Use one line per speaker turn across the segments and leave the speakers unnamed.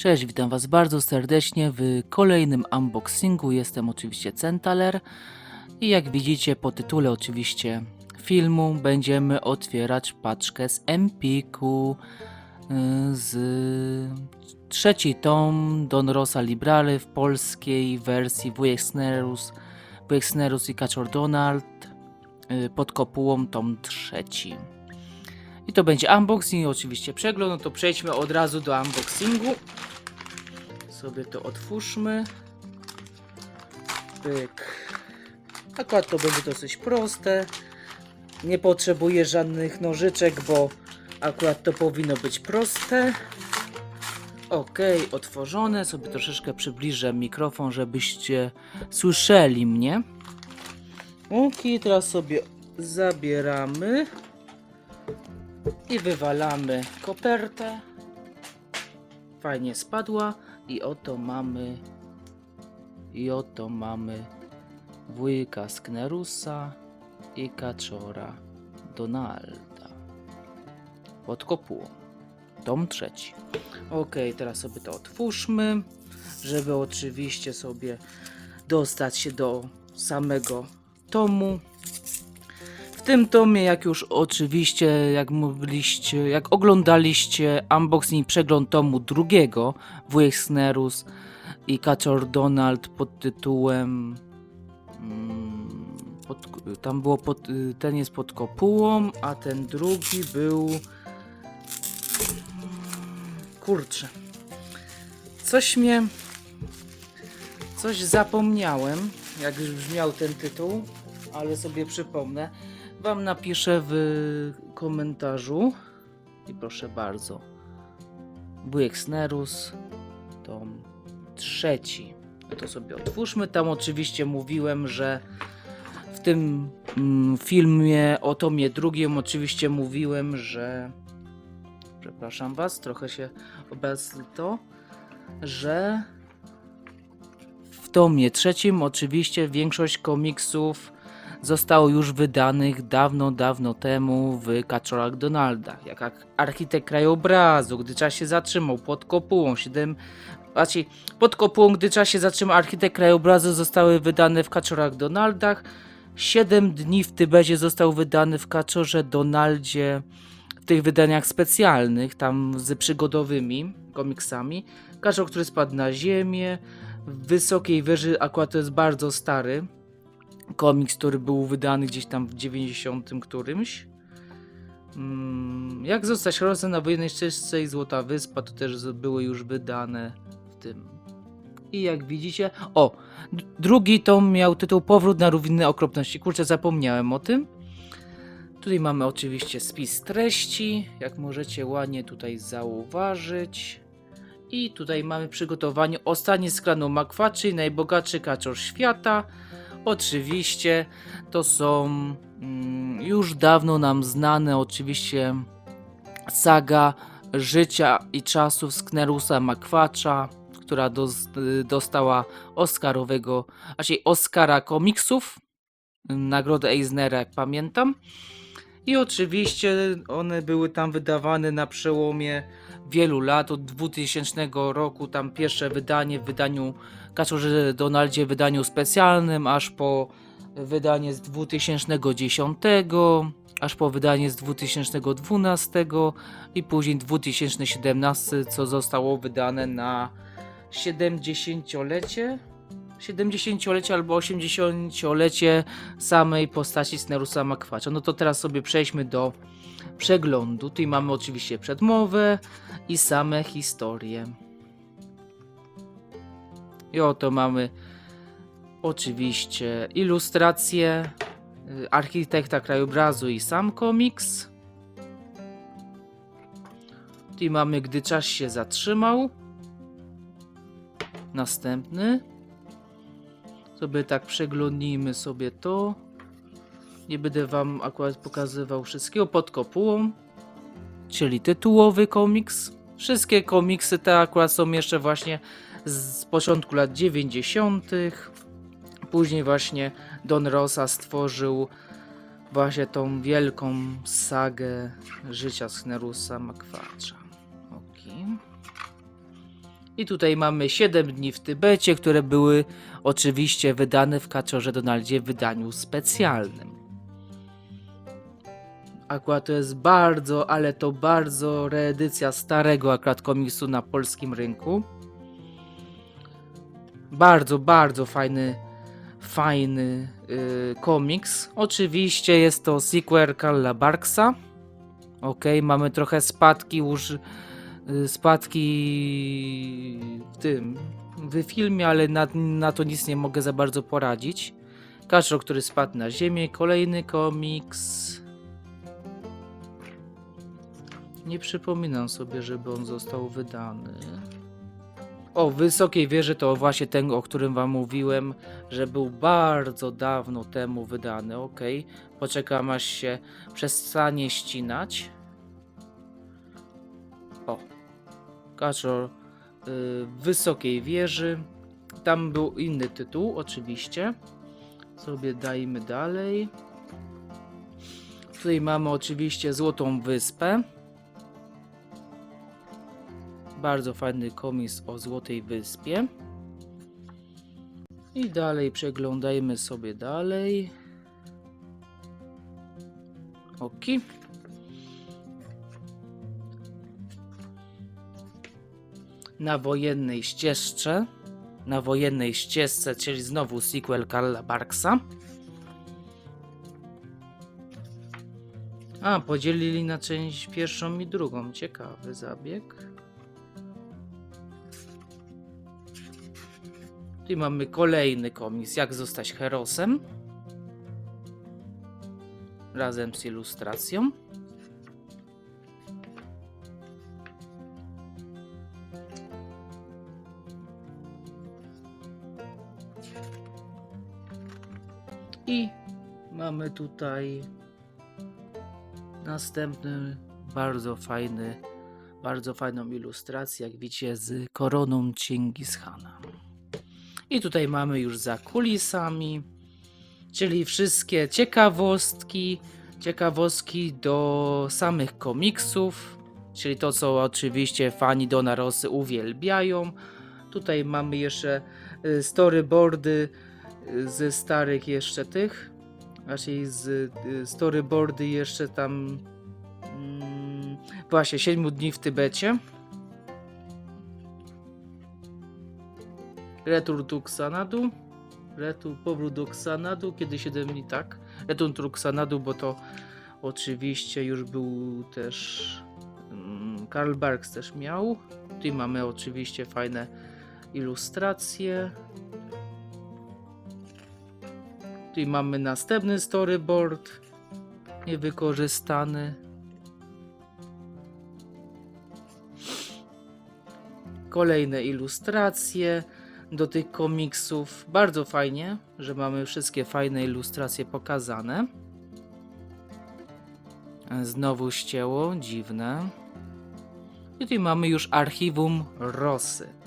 Cześć, witam Was bardzo serdecznie w kolejnym unboxingu. Jestem oczywiście Centaler i jak widzicie po tytule oczywiście filmu będziemy otwierać paczkę z Empiku y, z trzeci tom Don Rosa Library w polskiej wersji Wujek Snerus, Wujek Snerus i Kaczor Donald y, pod kopułą tom trzeci. I to będzie unboxing, oczywiście przegląd, no to przejdźmy od razu do unboxingu. Sobie to otwórzmy. Pyk. Akurat to będzie dosyć proste. Nie potrzebuję żadnych nożyczek, bo akurat to powinno być proste. Ok, otworzone. Sobie troszeczkę przybliżę mikrofon, żebyście słyszeli mnie. Ok, teraz sobie zabieramy i wywalamy kopertę. Fajnie spadła i oto mamy i oto mamy wujka Sknerusa i kaczora Donalda pod kopułą. Tom trzeci. Ok, teraz sobie to otwórzmy, żeby oczywiście sobie dostać się do samego tomu. Tym tomie, jak już oczywiście, jak mówiliście, jak oglądaliście unboxing i przegląd tomu drugiego, Wujek Snerus i Kaczor Donald pod tytułem mm, pod, tam było pod, ten jest pod kopułą, a ten drugi był kurczę coś mnie coś zapomniałem jak już brzmiał ten tytuł ale sobie przypomnę wam napiszę w komentarzu. I proszę bardzo. Wujek Snerus tom trzeci. To sobie otwórzmy. Tam oczywiście mówiłem, że w tym mm, filmie o tomie drugim oczywiście mówiłem, że przepraszam was, trochę się obecnie to, że w tomie trzecim oczywiście większość komiksów zostało już wydanych dawno, dawno temu w Kaczorach Donaldach. Jak ak- architekt krajobrazu, gdy czas się zatrzymał pod kopułą, 7 Znaczy, pod kopułą, gdy czas się zatrzymał, architekt krajobrazu zostały wydane w Kaczorach Donaldach. 7 dni w Tybecie został wydany w Kaczorze Donaldzie w tych wydaniach specjalnych, tam z przygodowymi komiksami. Kaczor, który spadł na ziemię, w wysokiej wieży, akurat to jest bardzo stary komiks, który był wydany gdzieś tam w 90 którymś. Mm, jak zostać herosem na wojennej ścieżce i Złota Wyspa, to też były już wydane w tym. I jak widzicie, o, drugi tom miał tytuł Powrót na ruiny okropności. Kurczę, zapomniałem o tym. Tutaj mamy oczywiście spis treści, jak możecie ładnie tutaj zauważyć. I tutaj mamy przygotowanie ostatni z klanu Makwaczy, najbogatszy kaczor świata. Oczywiście to są mm, już dawno nam znane oczywiście saga życia i czasów Sknerusa Makwacza, która dos, dostała Oscarowego, raczej Oscara komiksów, nagrodę Eisnera jak pamiętam. I oczywiście one były tam wydawane na przełomie wielu lat, od 2000 roku, tam pierwsze wydanie w wydaniu Kaczorze Donaldzie wydaniu specjalnym, aż po wydanie z 2010, aż po wydanie z 2012 i później 2017, co zostało wydane na 70-lecie. 70-lecie albo 80-lecie samej postaci Snerusa Makwacza. No to teraz sobie przejdźmy do przeglądu. Tutaj mamy oczywiście przedmowę i same historie. I oto mamy oczywiście ilustracje y, architekta krajobrazu i sam komiks. Tutaj mamy gdy czas się zatrzymał. Następny. Sobie tak przeglądnijmy sobie to. Nie będę wam akurat pokazywał wszystkiego pod kopułą. Czyli tytułowy komiks. Wszystkie komiksy te akurat są jeszcze właśnie z początku lat 90. Później właśnie Don Rosa stworzył właśnie tą wielką sagę życia Sknerusa Makwacza. Okej. I tutaj mamy 7 dni w Tybecie, które były oczywiście wydane w Kaczorze Donaldzie w wydaniu specjalnym. Akurat to jest bardzo, ale to bardzo reedycja starego akurat komiksu na polskim rynku. Bardzo, bardzo fajny, fajny yy, komiks. Oczywiście jest to sequel Karla Barksa. Ok, mamy trochę spadki już, spadki w tym, w filmie, ale na, na to nic nie mogę za bardzo poradzić. Kaczor, który spadł na ziemię, kolejny komiks. Nie przypominam sobie, żeby on został wydany. O, Wysokiej Wieży to właśnie ten, o którym wam mówiłem, że był bardzo dawno temu wydany. Ok, poczekam aż się przestanie ścinać. Kaczor y, Wysokiej Wieży. Tam był inny tytuł, oczywiście. Sobie dajmy dalej. Tutaj mamy oczywiście Złotą Wyspę. Bardzo fajny komiks o Złotej Wyspie. I dalej przeglądajmy sobie dalej. Ok. Na wojennej ścieżce. Na wojennej ścieżce, czyli znowu sequel Karla Barksa. A, podzielili na część pierwszą i drugą. Ciekawy zabieg. Tu mamy kolejny komiks, jak zostać herosem. Razem z ilustracją. I mamy tutaj następny bardzo fajny, bardzo fajną ilustrację, jak widzicie, z koroną Chingis Khana. I tutaj mamy już za kulisami, czyli wszystkie ciekawostki, ciekawostki do samych komiksów, czyli to, co oczywiście fani Dona Rosy uwielbiają. Tutaj mamy jeszcze y, storyboardy ze starych jeszcze tych, raczej z y, storyboardy jeszcze tam mm, właśnie 7 dni w Tybecie. Retur do Xanadu. Retur, powrót do Xanadu, kiedy 7 dni, tak. Retur do Xanadu, bo to oczywiście już był też mm, Karl Barks też miał. Tutaj mamy oczywiście fajne ilustracje. Tutaj mamy następny storyboard niewykorzystany. Kolejne ilustracje do tych komiksów. Bardzo fajnie, że mamy wszystkie fajne ilustracje pokazane. Znowu ścięło, dziwne. I tutaj mamy już archiwum Rosy.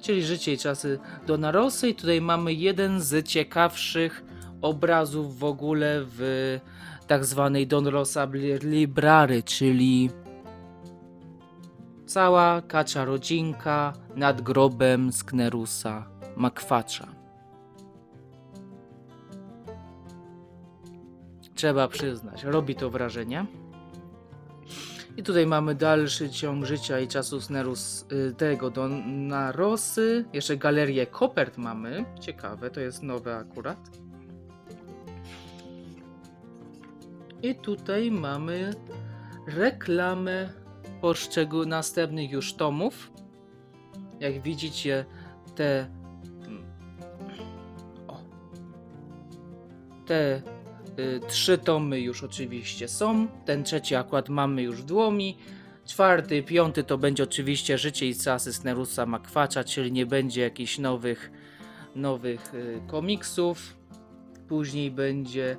Czyli życie i czasy Dona Rosy. I tutaj mamy jeden z ciekawszych obrazów w ogóle w tak zwanej Don Rosa Library, czyli cała kacza rodzinka nad grobem Sknerusa Makwacza. Trzeba przyznać, robi to wrażenie. I tutaj mamy dalszy ciąg życia i czasu Snerus y, tego Dona Rosy. Jeszcze galerię Kopert mamy. Ciekawe, to jest nowe akurat. I tutaj mamy reklamę poszczególnych następnych już tomów. Jak widzicie, te o, te trzy tomy już oczywiście są. Ten trzeci akurat mamy już w dłomi. Czwarty, piąty to będzie oczywiście Życie i czasy Snerusa Makwacza, czyli nie będzie jakichś nowych, nowych y, komiksów. Później będzie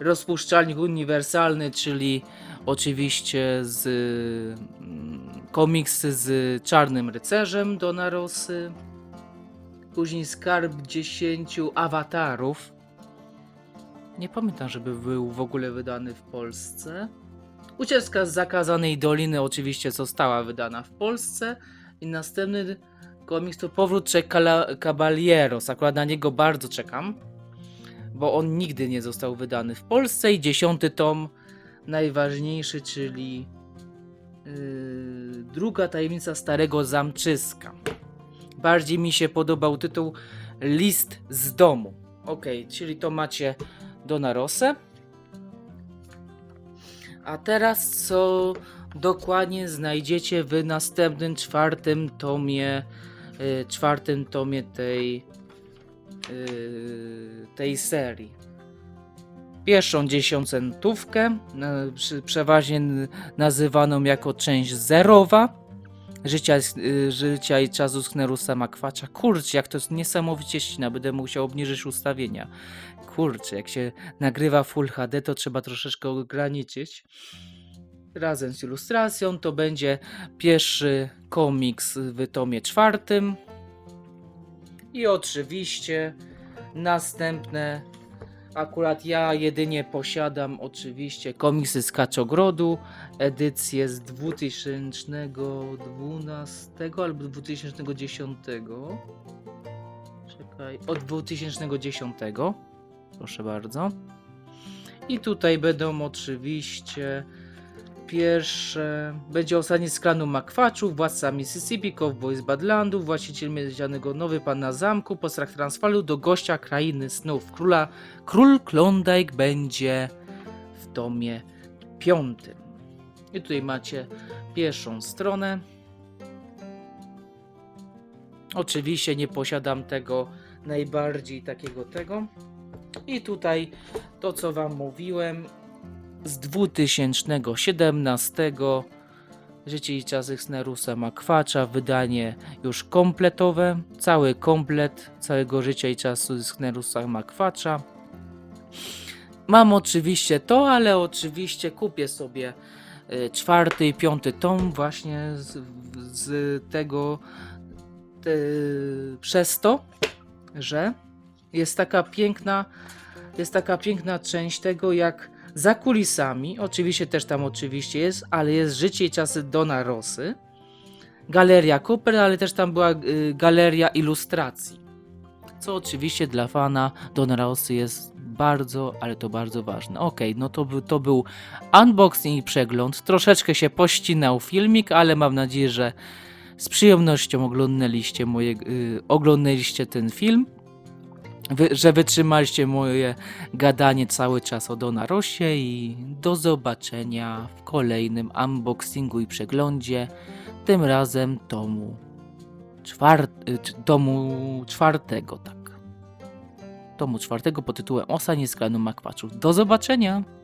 rozpuszczalnik uniwersalny, czyli oczywiście z mm, komiksy z Czarnym Rycerzem Dona Rosy. Później Skarb 10 awatarów. Nie pamiętam, żeby był w ogóle wydany w Polsce. Ucieczka z zakazanej doliny oczywiście została wydana w Polsce I następny komiks to Powrót Trzech Caballeros. Akurat na niego bardzo czekam, bo on nigdy nie został wydany w Polsce. I dziesiąty tom, najważniejszy, czyli yy, druga tajemnica Starego Zamczyska. Bardziej mi się podobał tytuł List z domu. Ok, czyli to macie do narosę. A teraz co dokładnie znajdziecie w następnym czwartym tomie, y, czwartym tomie tej, y, tej serii. Pierwszą przy- przeważnie nazywaną jako część zerowa. Życia, y, życia i czasu Sknerusa Makwacza. Kurczę, jak to jest niesamowicie ścina, będę musiał obniżyć ustawienia. Kurczę, jak się nagrywa Full HD, to trzeba troszeczkę ograniczyć. Razem z ilustracją to będzie pierwszy komiks w tomie czwartym. I oczywiście następne. Akurat ja jedynie posiadam oczywiście komiksy z Kaczogrodu, edycję z 2012 albo 2010. Czekaj, od 2010. Proszę bardzo. I tutaj będą oczywiście pierwsze. Będzie ostatni z klanu Makwaczów, władca Mississippi, cowboy z Badlandu, właściciel miedzianego nowy pan na zamku, postrach Transwalu do gościa krainy snów. Króla, król Klondike będzie w tomie piątym. I tutaj macie pierwszą stronę. Oczywiście nie posiadam tego najbardziej takiego tego. I tutaj to, co Wam mówiłem z 2017 Życie i czasy Snerusa Makwacza, wydanie już kompletowe, cały komplet całego życia i czasu Snerusa Makwacza. Mam oczywiście to, ale oczywiście kupię sobie y, czwarty i piąty tom właśnie z, z tego te, przez to, że jest taka piękna jest taka piękna część tego, jak za kulisami, oczywiście też tam oczywiście jest, ale jest życie i czasy Dona Rosy, galeria Cooper, ale też tam była y, galeria ilustracji, co oczywiście dla fana Dona Rosy jest bardzo, ale to bardzo ważne. Ok, no to, to był unboxing i przegląd, troszeczkę się pościnał filmik, ale mam nadzieję, że z przyjemnością oglądaliście, moje, y, oglądaliście ten film. Wy, że wytrzymaliście moje gadanie cały czas o Donarosie i do zobaczenia w kolejnym unboxingu i przeglądzie. Tym razem tomu, czwar, y, tomu czwartego, tak. Tomu czwartego pod tytułem Osa nie z klanu Makwaczów. Do zobaczenia!